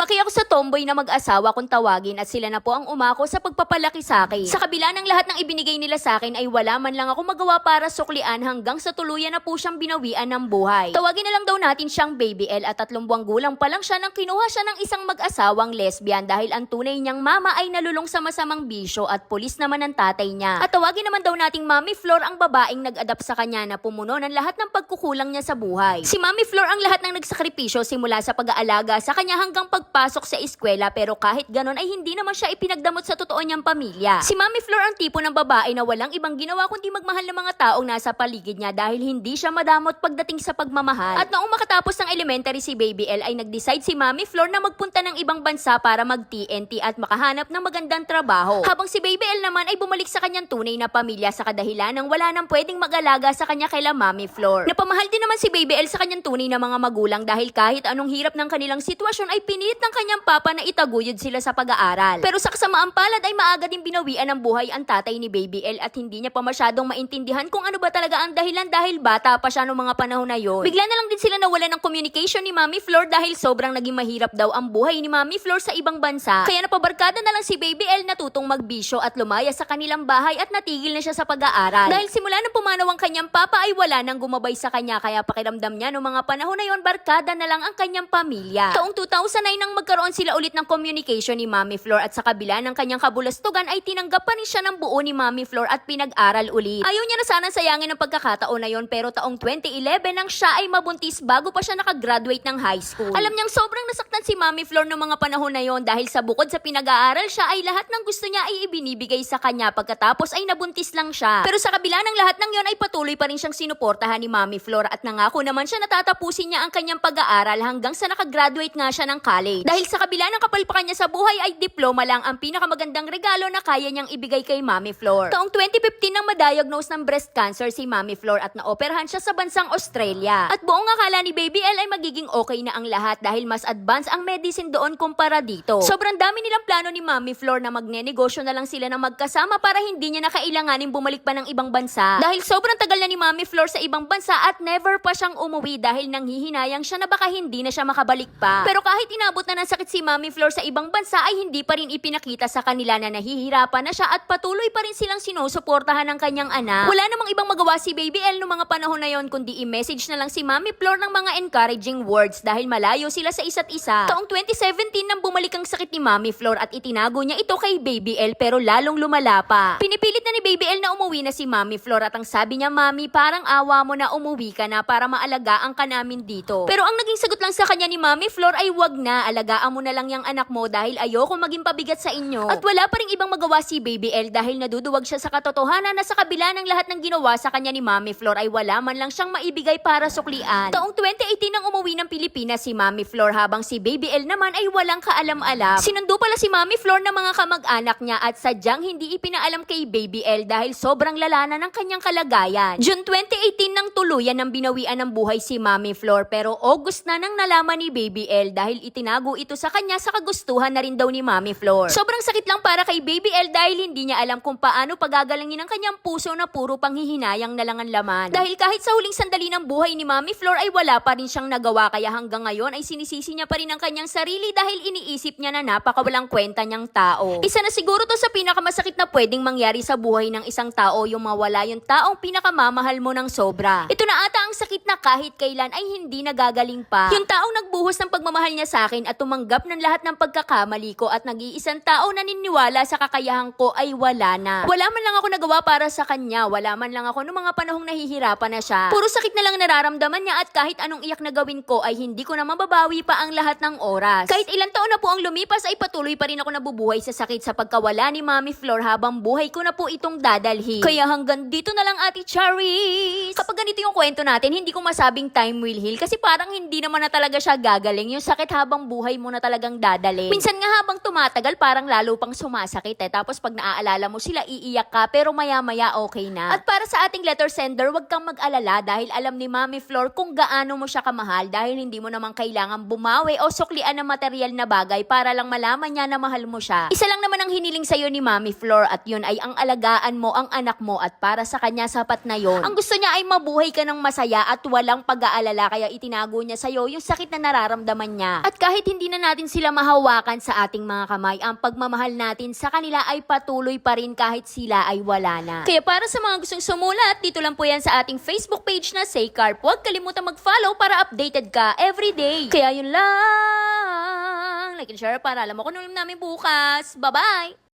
Lumaki ako sa tomboy na mag-asawa kung tawagin at sila na po ang umako sa pagpapalaki sa akin. Sa kabila ng lahat ng ibinigay nila sa akin ay wala man lang ako magawa para suklian hanggang sa tuluyan na po siyang binawian ng buhay. Tawagin na lang daw natin siyang Baby L at tatlong buwang gulang pa lang siya nang kinuha siya ng isang mag-asawang lesbian dahil ang tunay niyang mama ay nalulong sa masamang bisyo at pulis naman ang tatay niya. At tawagin naman daw nating Mami Flor ang babaeng nag-adapt sa kanya na pumuno ng lahat ng pagkukulang niya sa buhay. Si Mami Flor ang lahat ng nagsakripisyo simula sa pag-aalaga sa kanya hanggang pagpasok sa eskwela pero kahit ganon ay hindi naman siya ipinagdamot sa totoo niyang pamilya. Si Mami Flor ang tipo ng babae na walang ibang ginawa kundi magmahal ng mga taong nasa paligid niya dahil hindi siya madamot pagdating sa pagmamahal. At noong makatapos ng elementary si Baby L ay nag-decide si Mami Flor na magpunta ng ibang bansa para mag-TNT at makahanap ng magandang trabaho. Habang si Baby L naman ay bumalik sa kanyang tunay na pamilya sa kadahilan ng wala nang pwedeng mag-alaga sa kanya kaila Mami Flor. Napamahal din naman si Baby L sa kanyang tunay na mga magulang dahil kahit anong hirap ng kanilang sitwasyon ay pinilit ng kanyang papa na itaguyod sila sa pag-aaral. Pero sa kasamaang palad ay maaga din binawian ng buhay ang tatay ni Baby L at hindi niya pa masyadong maintindihan kung ano ba talaga ang dahilan dahil bata pa siya noong mga panahon na yon. Bigla na lang din sila nawala ng communication ni Mami Flor dahil sobrang naging mahirap daw ang buhay ni Mami Flor sa ibang bansa. Kaya napabarkada na lang si Baby L na tutong magbisyo at lumaya sa kanilang bahay at natigil na siya sa pag-aaral. Dahil simula nang pumanaw ang kanyang papa ay wala nang gumabay sa kanya kaya pakiramdam niya noong mga panahon na yon barkada na lang ang kanyang pamilya. Taong 2009 nang magkaroon sila ulit ng communication ni Mami Flor at sa kabila ng kanyang kabulastugan ay tinanggap pa rin siya ng buo ni Mami Flor at pinag-aral ulit. Ayaw niya na sana sayangin ang pagkakataon na yon pero taong 2011 nang siya ay mabuntis bago pa siya nakagraduate ng high school. Alam niyang sobrang nasaktan si Mami Flor noong mga panahon na yon dahil sa bukod sa pinag-aaral siya ay lahat ng gusto niya ay ibinibigay sa kanya pagkatapos ay nabuntis lang siya. Pero sa kabila ng lahat ng yon ay patuloy pa rin siyang sinuportahan ni Mami Flor at nangako naman siya na tatapusin niya ang kanyang pag-aaral hanggang sa nakagraduate nga siya ng college. Dahil sa kabila ng kapalpakan niya sa buhay ay diploma lang ang pinakamagandang regalo na kaya niyang ibigay kay Mami Flor. Taong 2015 nang ma-diagnose ng breast cancer si Mami Flor at naoperahan siya sa bansang Australia. At buong akala ni Baby L ay magiging okay na ang lahat dahil mas advance ang medicine doon kumpara dito. Sobrang dami nilang plano ni Mami Flor na magnenegosyo na lang sila ng magkasama para hindi niya na kailanganin bumalik pa ng ibang bansa. Dahil sobrang tagal na ni Mami Flor sa ibang bansa at never pa siyang umuwi dahil nanghihinayang siya na baka hindi na siya makabalik pa. Pero kahit inabot na ng sakit si Mami Flor sa ibang bansa ay hindi pa rin ipinakita sa kanila na nahihirapan na siya at patuloy pa rin silang sinusuportahan ng kanyang anak. Wala namang ibang magawa si Baby L noong mga panahon na yon kundi i-message na lang si Mami Flor ng mga encouraging words dahil malayo sila sa isa't isa. Taong 2017 nang bumalik ang sakit ni Mami Flor at itinago niya ito kay Baby L pero lalong lumala pa. Pinipilit na ni Baby L na umuwi na si Mami Flor at ang sabi niya, Mami, parang awa mo na umuwi ka na para maalagaan ka namin dito. Pero ang naging sagot lang sa kanya ni Mami Flor ay wag na, alagaan mo na lang yung anak mo dahil ayoko maging pabigat sa inyo. At wala pa rin ibang magawa si Baby L dahil naduduwag siya sa katotohanan na sa kabila ng lahat ng ginawa sa kanya ni Mami Flor ay wala man lang siyang maibigay para suklian. Taong 2018 nang umuwi ng Pilipinas si Mami Flor habang si Baby L naman ay walang kaalam-alam. Sinundo pala si Mami Flor ng mga kamag-anak niya at sadyang hindi ipinaalam kay Baby L dahil sobrang lala na ng kanyang kalagayan. June 2018 nang tuluyan ng binawian ng buhay si Mami Flor pero August na nang nalaman ni Baby L dahil itinago ito sa kanya sa kagustuhan na rin daw ni Mami Flor. Sobrang sakit lang para kay Baby L dahil hindi niya alam kung paano pagagalangin ang kanyang puso na puro panghihinayang na lang ang laman. Dahil kahit sa huling sandali ng buhay ni Mami Flor ay wala pa rin siyang nagawa kaya hanggang ngayon ay sinisisi niya pa rin ang kanyang sarili dahil iniisip niya na napakawalang kwenta niyang tao. Isa na siguro to sa pinakamasakit na pwedeng mangyari sa buhay ng isang tao yung mawala yung taong pinakamamahal mo ng sobra. Ito na ata ang sakit na kahit kailan ay hindi nagagaling pa. Yung taong nagbuhos ng pagmamahal niya sa akin at tumanggap ng lahat ng pagkakamali ko at nag-iisang tao na niniwala sa kakayahan ko ay wala na. Wala man lang ako nagawa para sa kanya. Wala man lang ako noong mga panahong nahihirapan na siya. Puro sakit na lang nararamdaman niya at kahit anong iyak na gawin ko ay hindi ko na mababawi pa ang lahat ng oras. Kahit ilang taon na po ang lumipas ay patuloy pa rin ako nabubuhay sa sakit sa pagkawala ni Mami Flor habang buhay ko na po itong dadalhin. Kaya hanggang dito na lang Ate Charis. Kapag ganito yung kwento natin, hindi ko masabing time will heal kasi parang hindi naman na talaga siya gagaling. Yung sakit habang buhay mo na talagang dadalhin. Minsan nga habang tumatagal, parang lalo pang sumasakit eh. Tapos pag naaalala mo sila, iiyak ka pero maya-maya okay na. At para sa ating letter sender, wag kang mag-alala dahil alam ni Mami Flor kung gaano mo siya kamahal dahil hindi mo naman kailangan bumawi o suklian ng material na bagay para lang malaman niya na mahal mo siya. Isa lang naman ang hiniling sa'yo ni Mami Flor at yun ay ang alagaan mo ang anak mo at para sa kanya sapat na yon. Ang gusto niya ay mabuhay ka ng masaya at walang pag-aalala kaya itinago niya sa'yo yung sakit na nararamdaman niya. At kahit hindi na natin sila mahawakan sa ating mga kamay, ang pagmamahal natin sa kanila ay patuloy pa rin kahit sila ay wala na. Kaya para sa mga gustong sumulat, dito lang po yan sa ating Facebook page na Say Carp. Huwag kalimutan mag-follow para updated ka everyday. Kaya yun lang. Like and share para alam mo kung namin bukas. Bye-bye!